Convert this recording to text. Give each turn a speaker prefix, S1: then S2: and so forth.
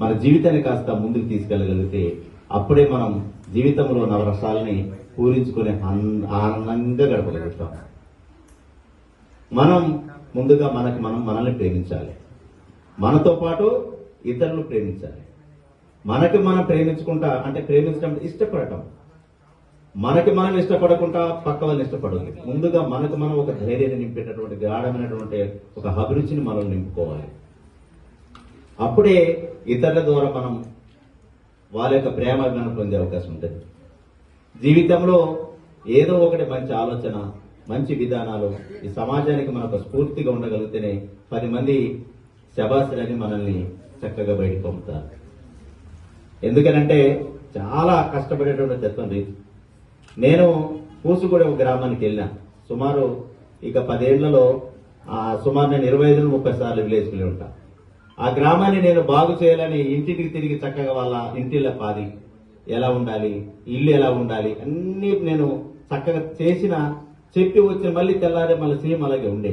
S1: మన జీవితాన్ని కాస్త ముందుకు తీసుకెళ్ళగలిగితే అప్పుడే మనం జీవితంలో నవరసాలని పూరించుకునే ఆన్- ఆనందంగా గడపగలుగుతాం. మనం ముందుగా మనకి మనం మనల్ని ప్రేమించాలి. మనతో పాటు ఇతరులు ప్రేమించాలి. మనకి మనం ప్రేమించుకుంటా అంటే ప్రేమించడం ఇష్టపడటం. మనకి మనం ఇష్టపడకుండా పక్క వాళ్ళని ఇష్టపడాలి ముందుగా మనకు మనం ఒక ధైర్యాన్ని నింపేటటువంటి గాఢమైనటువంటి ఒక అభిరుచిని మనం నింపుకోవాలి. అప్పుడే ఇతరుల ద్వారా మనం వాళ్ళ యొక్క ప్రేమాభిమానం పొందే అవకాశం ఉంటుంది. జీవితంలో ఏదో ఒకటి మంచి ఆలోచన మంచి విధానాలు ఈ సమాజానికి మనకు స్ఫూర్తిగా ఉండగలిగితేనే పది మంది శబాసులని మనల్ని చక్కగా బయటకు పంపుతారు. ఎందుకనంటే చాలా కష్టపడేటువంటి తత్వం రీతి నేను ఒక గ్రామానికి వెళ్ళిన. సుమారు ఇక పదేళ్ళలో ఆ సుమారు నేను ఇరవై ఐదు ముప్పై సార్లు విలేజ్కి వెళ్ళి ఉంటాను ఆ గ్రామాన్ని నేను బాగు చేయాలని ఇంటికి తిరిగి చక్కగా వాళ్ళ ఇంటిలో పాది ఎలా ఉండాలి ఇల్లు ఎలా ఉండాలి అన్ని నేను చక్కగా చేసిన చెప్పి వచ్చి మళ్ళీ తెల్లారే మళ్ళీ సేమ్ అలాగే ఉండే.